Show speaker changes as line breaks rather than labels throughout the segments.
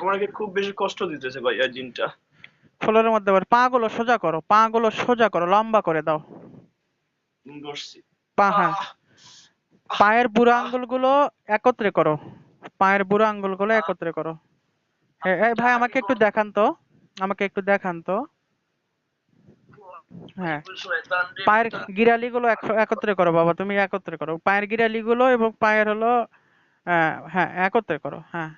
আমাকে খুব বেশি কষ্ট দিতেছে ভাই এই জিনটা।
ফ্লোরের মধ্যে আবার পা গুলো সোজা করো পা গুলো সোজা করো লম্বা করে দাও। পা হ্যাঁ। পায়ের বুড়ো আঙ্গুলগুলো একত্রে করো। পায়ের বুড়ো আঙ্গুলগুলো একত্রে করো। এই ভাই আমাকে একটু দেখান তো। আমাকে একটু দেখান তো। হ্যাঁ। পায়ের
বেটা।
গিরালিগুলো এক- একত্রে করো বাবা তুমি একত্রে করো। পায়ের গিরালিগুলো এবং পায়ের হলো হ্যাঁ একত্রে করো হ্যাঁ।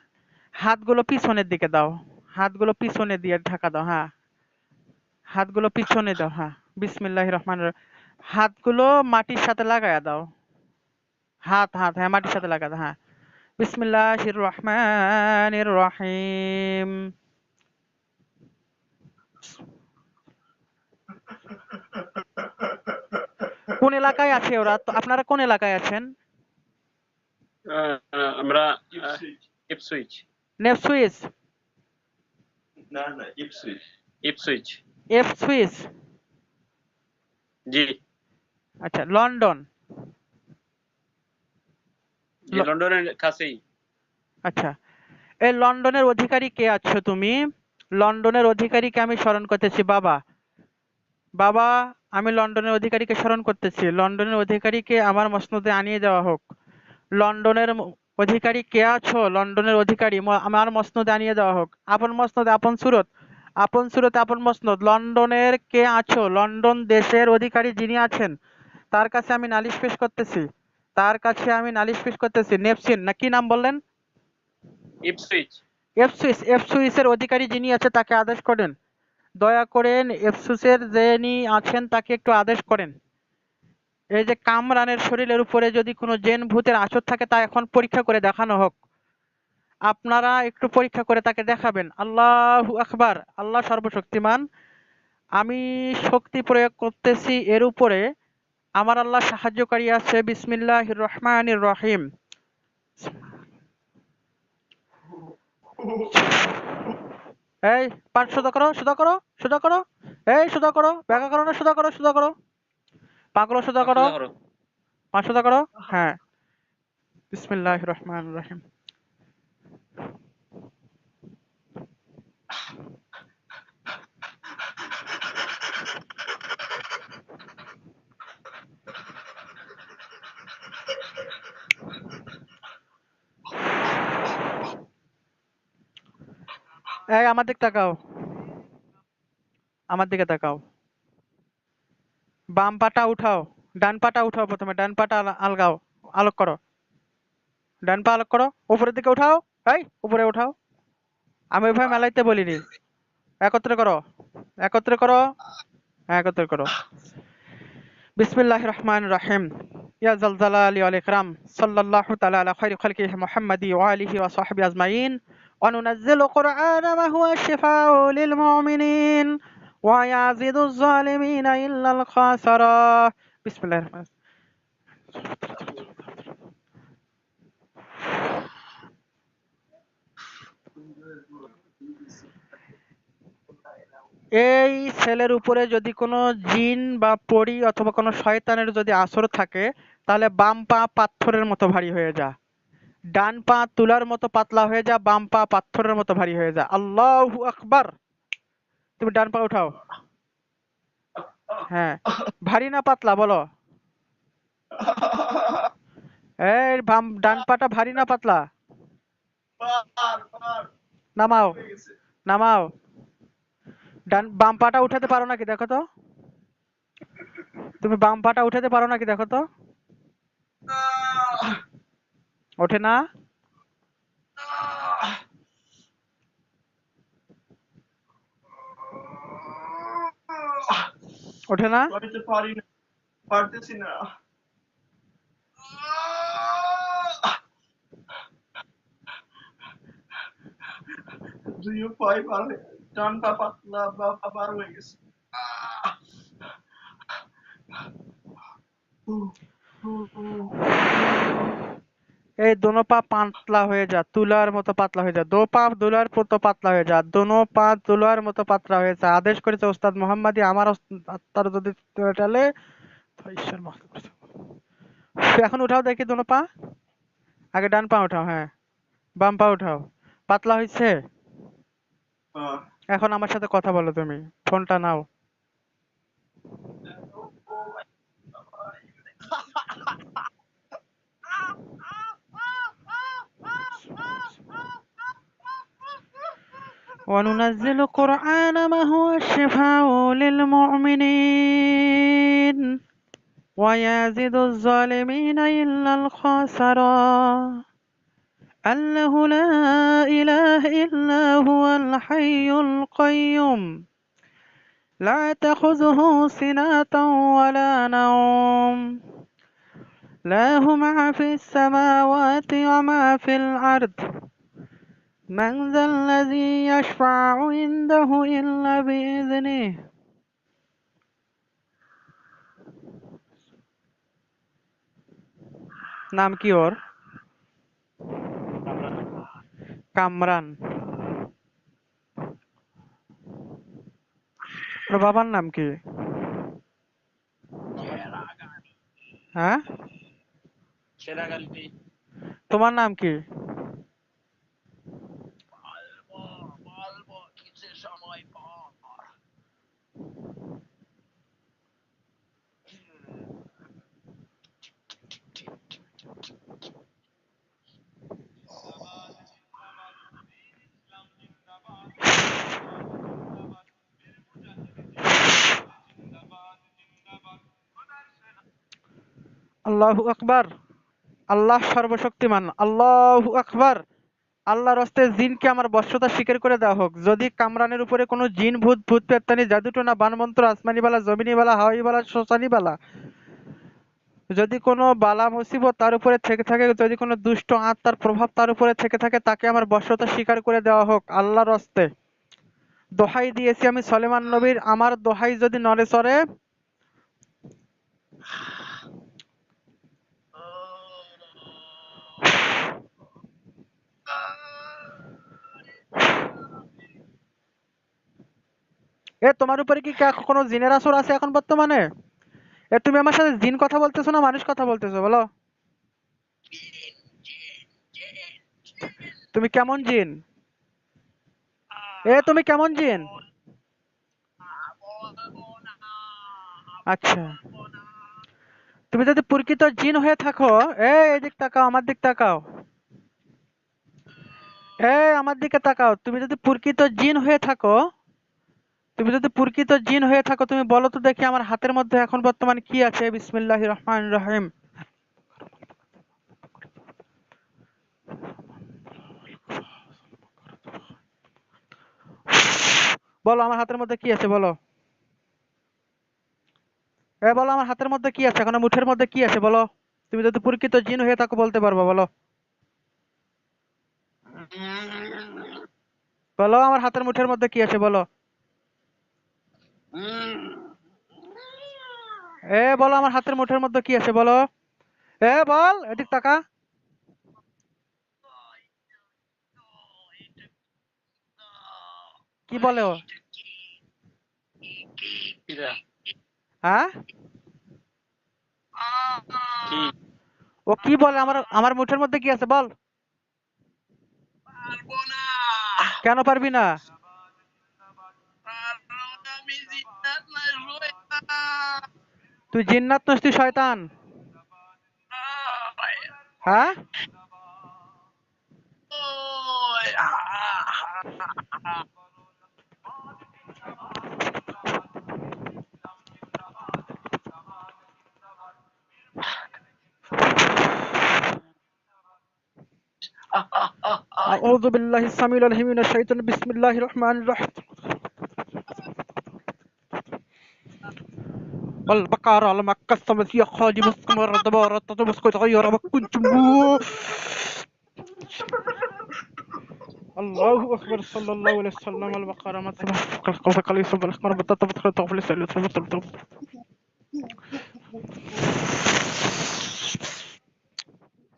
হাতগুলো পিছনের দিকে দাও, হাতগুলো পিছনে দিয়ে ঢাকা দাও হ্যাঁ। হাতগুলো পিছনে দাও হ্যাঁ বিসমিল্লাহির রহমানির রহিম। হাতগুলো মাটির সাথে লাগায়া দাও। হাত হাত হ্যাঁ মাটির সাথে লাগা দাও হ্যাঁ। বিসমিল্লাহির রহমানির রহিম। কোন এলাকায় আছে ওরা? আপনারা কোন এলাকায় আছেন?
আমরা
ইপসুইচ।
ইপসুইচ
নেপসুইস
না না ইপসুইচ
ইপসুইচ
এফ
জি।
আচ্ছা লন্ডন
লন্ডনের কাছেই।
আচ্ছা। এই লন্ডনের অধিকারী কে আছো তুমি? লন্ডনের অধিকারীকে আমি স্মরণ করতেছি বাবা। বাবা আমি লন্ডনের অধিকারীকে স্মরণ করতেছি। লন্ডনের অধিকারীকে আমার মসনদে আনিয়ে দেওয়া হোক। লন্ডনের অধিকারী কে আছো? লন্ডনের অধিকারী। আমার মসনদে আনিয়ে দেওয়া হোক। আপন মসনদে আপন সুরত। আপন সুরত আপন মসনদ। লন্ডনের কে আছো? লন্ডন দেশের অধিকারী যিনি আছেন তার কাছে আমি নালিশ পেশ করতেছি। তার কাছে আমি নালিশ পেশ করতেছি। নেপসিন না কি নাম বললেন?
ইপসুইচ।
এফসুইস এফসুইসের অধিকারী যিনি আছে তাকে আদেশ করেন। দয়া করেন এফসুসের যিনি আছেন তাকে একটু আদেশ করেন। এই যে কামরানের শরীরের উপরে যদি কোনো জেন ভূতের আচর থাকে, তা এখন পরীক্ষা করে দেখানো হোক। আপনারা একটু পরীক্ষা করে তাকে দেখাবেন। আল্লাহ আকবার, আল্লাহ সর্বশক্তিমান। আমি শক্তি প্রয়োগ করতেছি এর উপরে। আমার আল্লাহ সাহায্যকারী আছে, বিসমিল্লাহির রহমানির রহিম। এই পাঁচ সোজা করো সোজা করো সোজা করো। এই, সোজা করো, ব্যাখ্যা করো না, সোজা করো সোজা করো। পাগুলো সোজা করো।
সোজা করো।
হ্যাঁ। বিসমিল্লাহ রহমান রহিম। এই আমার দিকে তাকাও। আমার দিকে তাকাও। বাম পাটা উঠাও, ডান পাটা উঠাও প্রথমে, ডান পাটা আলগাও, আলোক করো। ডান পা আলোক করো, উপরের দিকে উঠাও, এই, উপরে উঠাও। আমি ওইভাবে মেলাইতে বলিনি। একত্রে করো একত্রে করো হ্যাঁ, একত্রে করো। বিসমিল্লাহ রহমান রাহিম। ইয়া আল ইকরাম। সাল্লাল্লাহু তাআলা আলা খালকিহি মুহাম্মাদি ওয়া আলিহি ওয়া সাহবিহি আজমাইন। ওয়া নুনাজ্জিলু কুরআনা মা হুয়া শিফাউ লিল মুমিনিন। এই ছেলের উপরে যদি কোনো জিন বা পরি অথবা কোনো শয়তানের যদি আসর থাকে, তাহলে বাম পা পাথরের মতো ভারী হয়ে যা। ডান পা তুলার মতো পাতলা হয়ে যা, বাম পা পাথরের মতো ভারী হয়ে যা। আল্লাহু আকবার। তুমি ডান পা উঠাও। হ্যাঁ। ভারী না পাতলা, বলো। এই, বাম, ডান পাটা ভারী না পাতলা? নামাও নামাও। ডান, বাম পাটা উঠাতে পারো নাকি, দেখো তো। তুমি বাম পাটা উঠাতে পারো নাকি, দেখো তো। ওঠে না? ওঠে না
আমি তো পারি না পারতেছি না আহ, দুই পাই পার হয়ে ডান পা পাতলা বা পা পার হয়ে গেছে আহ, উহ, উহ, উহ।
এই দোনো পা পাতলা হয়ে যা তুলার মতো পাতলা হয়ে যা। দো পা তুলার মতো পাতলা হয়ে যা দোনো পা তুলার মতো পাতলা হয়ে যা। আদেশ করেছে ওস্তাদ মোহাম্মদী আমার আত্মার যদি টালে। এখন উঠাও দেখি দোনো পা। আগে ডান পা উঠাও হ্যাঁ। বাম পা উঠাও। পাতলা হয়েছে
হ্যাঁ
এখন আমার সাথে কথা বলো তুমি। ফোনটা নাও। وننزل القرآن ما هو شفاء للمؤمنين. ويزيد الظالمين إلا الخسرا أنه لا إله إلا هو الحي القيوم. لا تأخذه سنة ولا نوم. له ما في السماوات وما في الأرض. من ذا الذي يشفع عنده إلا بإذنه নাম কি ওর কামরান ওর বাবার নাম কি হ্যাঁ
সেরাগালি
তোমার নাম কি আল্লাহু আকবার। আল্লাহ সর্বশক্তিমান, আল্লাহু আকবার। আল্লাহর হস্তে জিনকে আমার বশ্যতা স্বীকার করে দেওয়া হোক। যদি কামরানের উপরে কোনো জিন, ভূত ভূত পেত্তানি জাদুটোনা, বানমন্ত্র আসমানি বালা জমিনি বালা হাওয়াই বালা শ্মশানি বালা যদি কোনো বালা, মুসিবত তার উপরে থেকে থাকে, যদি কোনো দুষ্ট আত্মার প্রভাব তার উপরে থেকে থাকে, তাকে আমার বশ্যতা স্বীকার করে দেওয়া হোক আল্লাহর হস্তে। দোহাই দিয়েছি আমি সলেমান নবীর। আমার দোহাই যদি নড়ে চড়ে এ, তোমার উপরে কি কোনো জিনের আসর আছে এখন বর্তমানে? এ, তুমি আমার সাথে জিন কথা বলতেছো না মানুষ কথা বলতেছো, বলো। তুমি কেমন জিন? এ, তুমি কেমন জিন? আচ্ছা। তুমি যদি প্রকৃত জিন হয়ে থাকো, এ, এদিক তাকাও, আমার দিক তাকাও। এ, আমার দিকে তাকাও। তুমি যদি প্রকৃত জিন হয়ে থাকো তুমি যদি প্রকৃত জিন হয়ে থাকো, তুমি বলো তো দেখি আমার হাতের মধ্যে এখন বর্তমানে কি আছে। বিসমিল্লাহ রহমান রহিম। বলো, আমার হাতের মধ্যে কি আছে, বলো। এ, বলো, আমার হাতের মধ্যে কি আছে? এখন মুঠের মধ্যে কি আছে, বলো। তুমি যদি প্রকৃত জিন হয়ে থাকো, বলতে পারব, বলো। বলো, আমার হাতের মুঠের মধ্যে কি আছে, বলো। এ বলো আমার হাতের মুঠের মধ্যে কি আছে বলো। এ বল এদিক তাকা। কি বলে ও? হ্যাঁ? ও কি বলে? আমার আমার মুঠের মধ্যে কি আছে বল। কেন পারবি না? তুই জিন্নাত নস তুই শয়তান হ্যাঁ أعوذ بالله السميع العليم من الشيطان بسم الله الرحمن الرحيم والبقرة على ما قسم فيها خادم السماء الدبارة تتمسك تغير ما كنتم الله أكبر صلى الله عليه وسلم البقرة ما سمع قلبك عليه صبر الأحمر بتتبت تغفل لسأل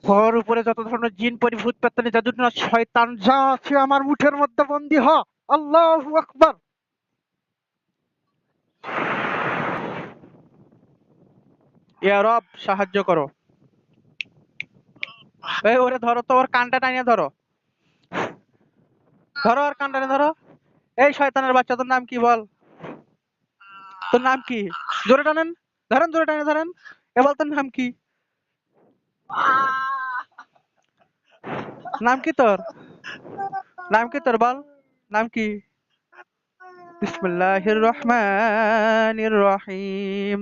ওর উপরে যত ধরনের জিন পরিভূত পেতনি জাদু না শয়তান যা আছে আমার মুঠের মধ্যে বন্দি হ আল্লাহু আকবার ইয়া রব, সাহায্য করো। এই ওরে ধরো তো, ওর কানটা টানিয়ে ধরো। ধরো আর কান্ডারে ধরো। এই শয়তানের বাচ্চা, তোর নাম কি বল? তোর নাম কি? জোরে টানেন। ধরেন, জোরে টানে ধরেন। এবার তোর নাম কি? নাম কি তোর? নাম কি তোর বল? নাম কি? বিসমিল্লাহির রহমানির রহিম।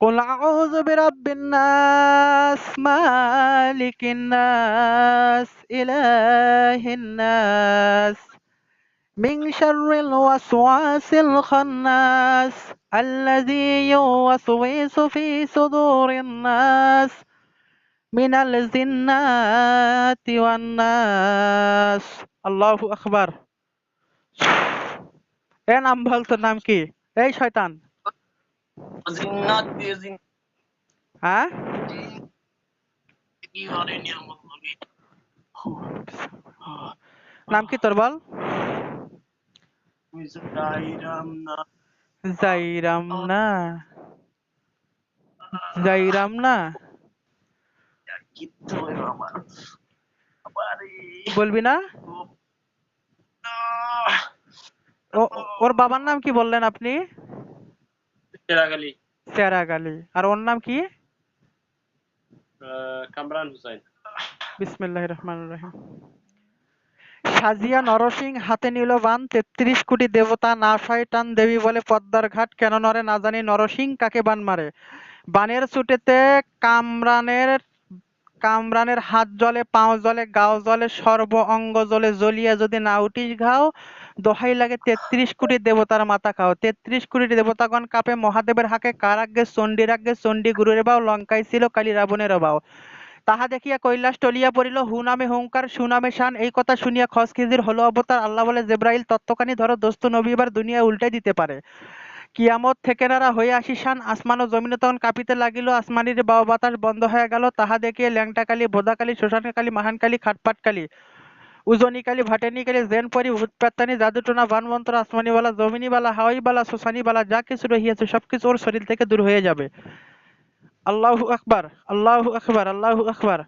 قل أعوذ برب الناس مالك الناس إله الناس من شر الوسواس الخناس الذي يوسوس في صدور الناس من الجنات والناس الله أكبر এ নাম বল তোর নাম কি এই শয়তান
জিন্নাত দিয়ে জিন
হ্যাঁ নাম কি তোর বল জাইরাম না জাইরাম বলবি না ওর বাবার নাম কি বললেন আপনি
চেরাগালি
আর ওর নাম কি?
কামরান হুসাইন।
বিসমিল্লাহ রহমান রহিম। সাজিয়া নরসিং হাতে নিল বান তেত্রিশ কোটি দেবতা না শয়তান দেবী বলে পদ্মার ঘাট কেন নরে না জানি নরসিং কাকে বান মারে? বানের ছুটেতে কামরানের কামরানের হাত জলে পাও জলে গাও জলে সর্ব অঙ্গ জলে জ্বলিয়া যদি না উঠিস ঘাও দোহাই লাগে তেত্রিশ কোটি দেবতার মাথা খাও। তেত্রিশ কোটি দেবতাগণ কাপে মহাদেবের হাকে কার আজ্ঞে চণ্ডীর আজ্ঞে চণ্ডী গুরুর বাও লঙ্কায় ছিল কালী রাবণের বাও। তাহা দেখিয়া কৈলাস টলিয়া পড়িল হু নামে হুঙ্কার সুনামে শান, এই কথা শুনিয়া খসখিজির হলো অবতার আল্লাহ বলে জেব্রাইল তত্ত্বকানি ধরো দোস্ত নবী এবার দুনিয়া উল্টে দিতে পারে কিয়ামত থেকে নারা হয়ে আসি শান, আসমান ও জমিনে তখন কাঁপিতে লাগিল আসমানির বাও বাতাস বন্ধ হয়ে গেল, তাহা দেখিয়ে ল্যাংটা কালী বোদা কালী শ্মশান উজনি জাদু ভাটেনি বান মন্ত্র, আসমানি ভূতপ্রেতানি জাদুটোনা বানমন্ত্র আসমানিওয়ালা জমিনিওয়ালা হাওয়াইওয়ালা শ্মশানিওয়ালা যা কিছু রহিয়াছে, সবকিছু ওর শরীর থেকে দূর হয়ে যাবে। আল্লাহু আকবার আল্লাহু আকবার আল্লাহু আকবার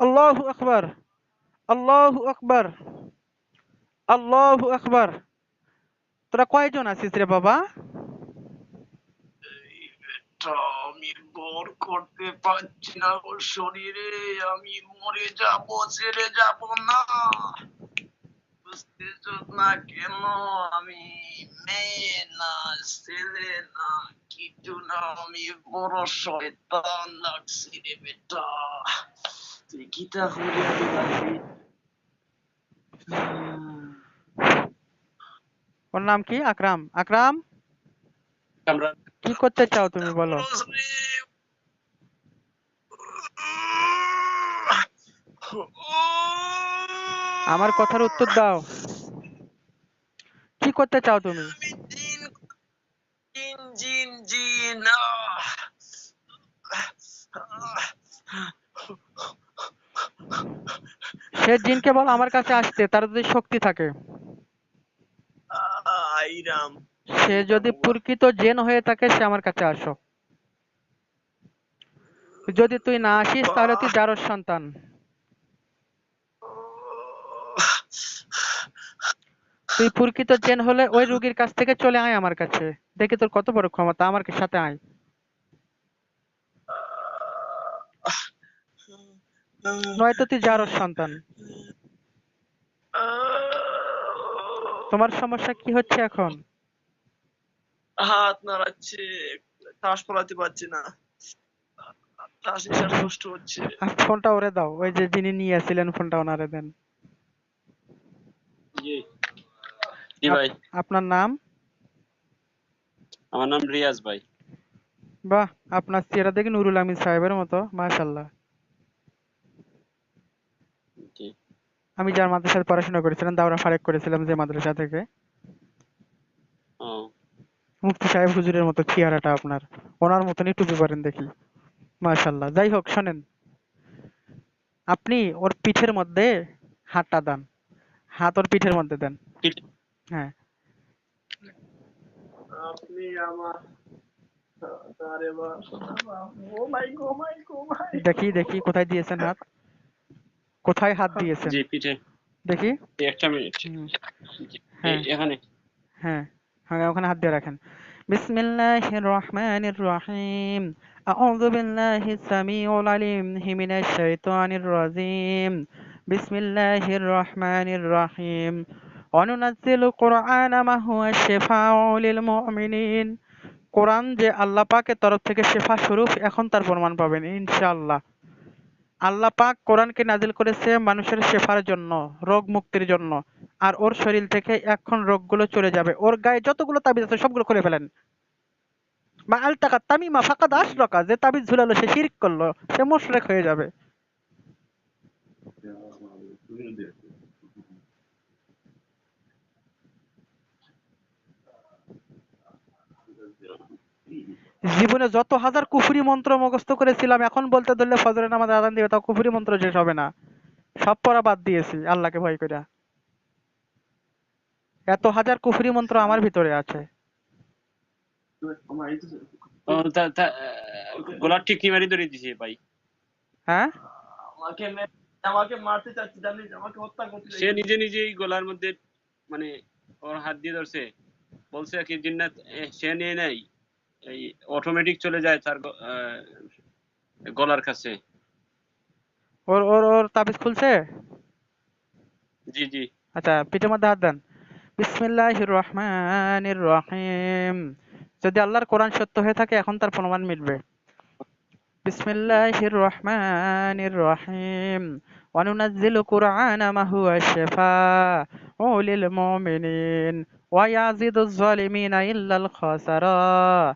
আল্লাহু আকবার আল্লাহু আকবার। আল্লাহু আকবার। তোরা কয়জন আছিস রে বাবা?
আমি বর করতে পারছি না ওর শরীরে। আমি মরে যাব, ছেড়ে যাব না। বুঝতেছ না কেন আমি মেয়ে না, ছেলে না, কিছু না। আমি বড় শয়তান লাগছি রে বেটা। তুই কিতা হলে আমি লাগবি
ওর নাম কি? আকরাম। আকরাম? কি করতে চাও তুমি বলো? আমার কথার উত্তর দাও। কি করতে চাও তুমি? সে জিনকে বল আমার কাছে আসতে তার যদি শক্তি থাকে। সে যদি প্রকৃত জেন হয়ে থাকে সে আমার কাছে আসো। যদি তুই না আসিস তাহলে তুই জারর সন্তান। তুই প্রকৃত জেন হলে ওই রুগীর কাছ থেকে চলে আয় আমার কাছে। দেখি তোর কত বড় ক্ষমতা আমার সাথে আয়। নয়তো তুই জারর সন্তান। তোমার সমস্যা কি হচ্ছে এখন?
হাত নাড়াচ্ছে শ্বাস ফলাতে পারছি না। শ্বাস নিঃশ্বাস কষ্ট হচ্ছে।
ফোনটা ওরে দাও ওই যে যিনি নিয়ে আসছিলেন ফোনটা ওনারে দেন।
জি। জি ভাই।
আপনার নাম?
আমার নাম রিয়াজ ভাই।
বাহ আপনার চেহারা দেখে নুরুল আমিন সাহেবের মতো মাশাল্লাহ আমি যার মাদ্রাসায় পড়াশোনা করেছিলাম দাওরা ফারেক করেছিলাম যে মাদ্রাসা থেকে। মুফতি সাহেব হুজুরের মতো চেহারাটা আপনার। ওনার মতনই টুপি পরেন দেখি। মাশাল্লাহ যাই হোক শোনেন। আপনি ওর পিঠের মধ্যে হাতটা দেন। হাত ওর পিঠের মধ্যে দেন। হ্যাঁ।
আপনি আমার
দেখি দেখি কোথায় দিয়েছেন হাত? কোথায় হাত দিয়েছেন
জি পিঠে
দেখি
এই একটা মিনিট
হুম,
জি,
হ্যাঁ।
এই- এখানে
হ্যাঁ হ্যাঁ ওখানে হাত দিয়ে রাখেন বিসমিল্লাহির রহমানির রহিম আউযু বিল্লাহি সামিউল আলিম মিনাশ শাইতানির রাজিম বিসমিল্লাহির রহমানির রহিম وننزل القرآن ما هو شفاء للمؤمنين কোরআন যে আল্লাহ পাকের তরফ থেকে শেফা স্বরূপ এখন তার প্রমাণ পাবেন ইনশাআল্লাহ আল্লাহ পাক কোরআনকে নাজিল করেছে মানুষের শেফার জন্য, রোগ মুক্তির জন্য। আর ওর শরীর থেকে এখন রোগগুলো চলে যাবে। ওর গায়ে যতগুলো তাবিজ আছে সবগুলো খুলে ফেলেন। বা আল তামিমা ফাঁকা দাস রকা যে তাবিজ ঝুলালো, সে শিরিক করল, সে মুশরিক হয়ে যাবে। জীবনে যত হাজার কুফরি মন্ত্র মুখস্থ করেছিলাম এখন বলতে ধরলে ফজরের নামাজ আজান দিবে তাও কুফরি মন্ত্র শেষ হবে না। সব পড়া বাদ দিয়েছি আল্লাহকে ভয় করে এত হাজার কুফরি মন্ত্র আমার ভিতরে আছে।
আমার এই তো
ও তা তা গোলার ঠিক কি মারি ধরে দিছে ভাই?
হ্যাঁ?
আমাকে আমাকে মারতে চাচ্ছে জানিস আমাকে হত্যা করতে
সে নিজে নিজেই গলার মধ্যে মানে ওর হাত দিয়ে ধরছে। বলছে কি জিন্নাত সে নিয়ে নেই এই অটোমেটিক চলে যায় তার গ- আহ, গলার কাছে
ওর ওর ওর তাবিজ খুলছে
জি জি
আচ্ছা পিঠের মধ্যে হাত দেন বিসমিল্লাহির রহমানির রহিম যদি আল্লাহর কোরআন সত্য হয়ে থাকে এখন তার প্রমাণ মিটবে বিসমিল্লাহির রহমানির রহিম وننزل قرآن ما هو شفاء للمؤمنين ويزيد الظالمين إلا الخسرا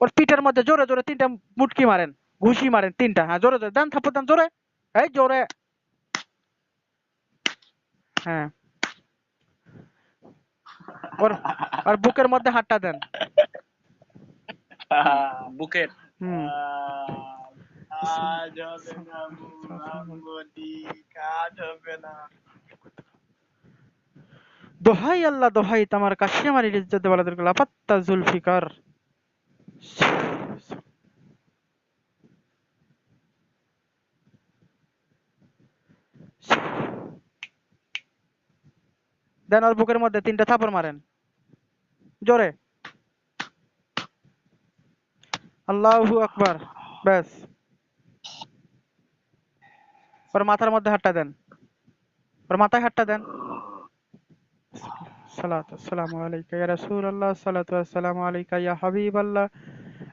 ওর পিঠের মধ্যে জোরে জোরে তিনটা মুটকি মারেন ঘুষি মারেন তিনটা হ্যাঁ জোরে জোরে দেন থাপ্পড় দেন জোরে এই জোরে হ্যাঁ আর বুকের মধ্যে হাতটা দেন
বুকের
হুম
কাজ হবে না
দোহাই আল্লাহ, দোহাই তোমার কাছে আমার ইজ্জত বলাদের লাপাত্তা জুলফিকার। দেন ওর বুকের মধ্যে তিনটা থাপড় মারেন। জোরে। আল্লাহু আকবার। ব্যাস। ওর মাথার মধ্যে হাতটা দেন। ওর মাথায় হাতটা দেন। الصلاة والسلام عليك يا رسول الله. الصلاة والسلام عليك يا حبيب الله.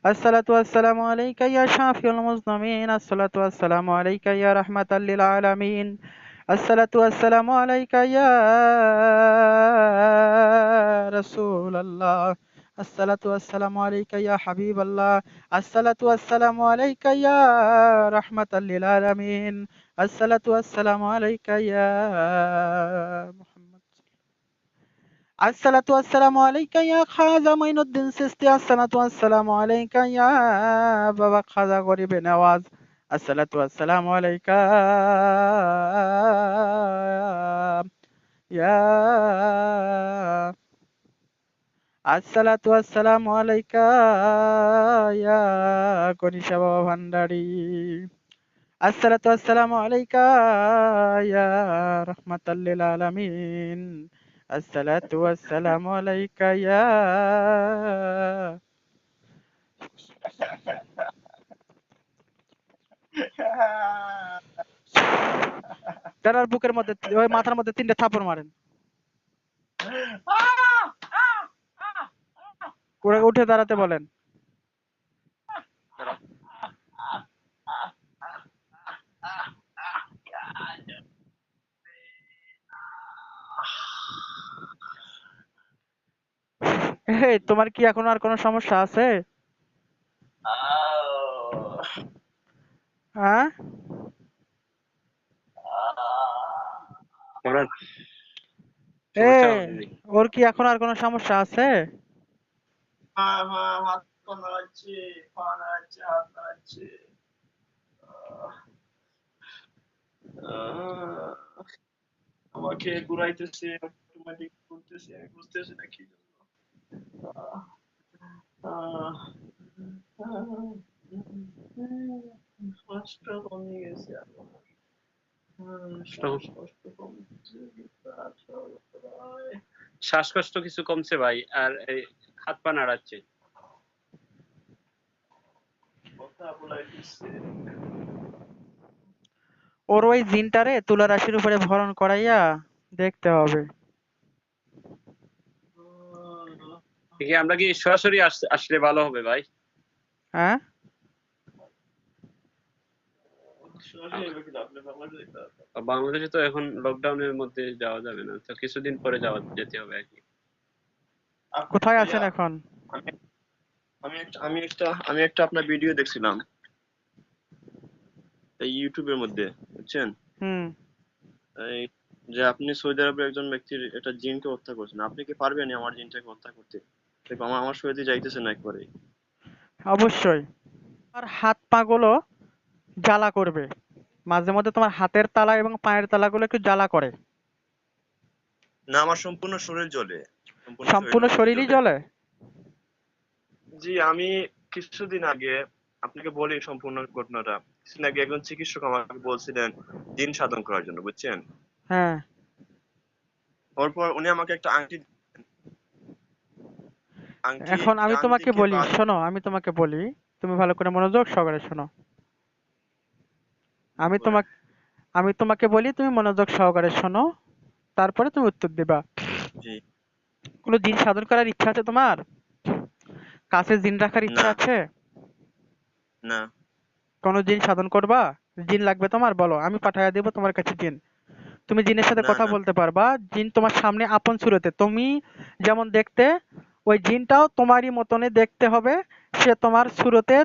الصلاة والسلام عليك يا شافي المظلمين. الصلاة والسلام عليك يا رحمة للعالمين. الصلاة والسلام عليك يا رسول الله. الصلاة والسلام عليك يا حبيب الله. الصلاة والسلام عليك يا رحمة للعالمين. الصلاة والسلام عليك يا আসসালাতু আসসালামু আলাইকা ইয়া খাজা মাইনুদ্দিন সিস্তি আসসালাতু আসসালামু আলাইকা ইয়া বাবা খাজা গরিবে নওয়াজ আসসালাতু আসসালামু আলাইকা ইয়া আসসালাতু আসসালামু আলাইকা ইয়া গনিশা বাবা ভান্ডারি আসসালাতু আসসালামু আলাইকা ইয়া রাহমাতাল লিল আলামিন আসসালাতু والسلام আলাইকা ইয়া তার বুকের মধ্যে ওই মাথার মধ্যে তিনটা থাপড় মারেন করে উঠে দাঁড়াতে বলেন এই তোমার কি এখন আর কোনো সমস্যা আছে? হ্যাঁ। ওর কি এখন আর কোনো সমস্যা আছে?
আমাকে ঘুরাইতেছে অটোমেটিক করতেছে আমি বুঝতেছি না কি শ্বাসকষ্ট
কিছু কমছে ভাই, আর হাত পা নাড়াচ্ছে।
ওর ওই জিনটারে তুলা রাশির উপরে ভরণ করাইয়া দেখতে হবে।
দেখি আমরা কি সরাসরি আসলে ভালো হবে ভাই?
হ্যাঁ?
বাংলাদেশে
তো এখন লকডাউনের মধ্যে যাওয়া যাবে না তো কিছুদিন পরে যাওয়া যেতে হবে আর কি।
কোথায় আছেন এখন?
আমি- আমি একটা আমি একটা আমি একটা আপনার ভিডিও দেখছিলাম। এই ইউটিউবের মধ্যে বুঝছেন?
হুম।
এই যে আপনি সৌদি আরবের একজন ব্যক্তির একটা জিনকে হত্যা করছেন আপনি কি পারবেন আমার জিনটাকে হত্যা করতে? দেখো আমার আমার শরীরে যাইতেছে না একবারে
অবশ্যই। আর হাত পা গুলো জ্বালা করবে। মাঝে মধ্যে তোমার হাতের তালা এবং পায়ের তালাগুলো একটু জ্বালা করে।
না আমার সম্পূর্ণ শরীর জ্বলে।
সম্পূর্ণ শরীরই জ্বলে?
জি আমি কিছুদিন আগে আপনাকে বলি সম্পূর্ণ ঘটনাটা। কিছুদিন আগে একজন চিকিৎসক আমাকে বলছিলেন দিন সাধন করার জন্য বুঝছেন?
হ্যাঁ।
তারপর উনি আমাকে একটা আংটি আংটি
এখন আমি তোমাকে বলি শোনো আমি তোমাকে বলি তুমি ভালো করে মনোযোগ সহকারে শোনো। আমি তোমাকে আমি তোমাকে বলি তুমি মনোযোগ সহকারে শোনো তারপরে তুমি উত্তর দিবা। কোনো জিন সাধন করার ইচ্ছা আছে তোমার? কাছে জিন রাখার ইচ্ছা আছে?
না।
কোনো জিন সাধন করবা? জিন লাগবে তোমার? বলো আমি পাঠাইয়া দেবো তোমার কাছে জিন। তুমি জিনের সাথে কথা বলতে পারবা জিন তোমার সামনে আপন সুরতে। তুমি যেমন দেখতে ওই জিনটাও তোমারই মতনে দেখতে হবে সে তোমার সুরতে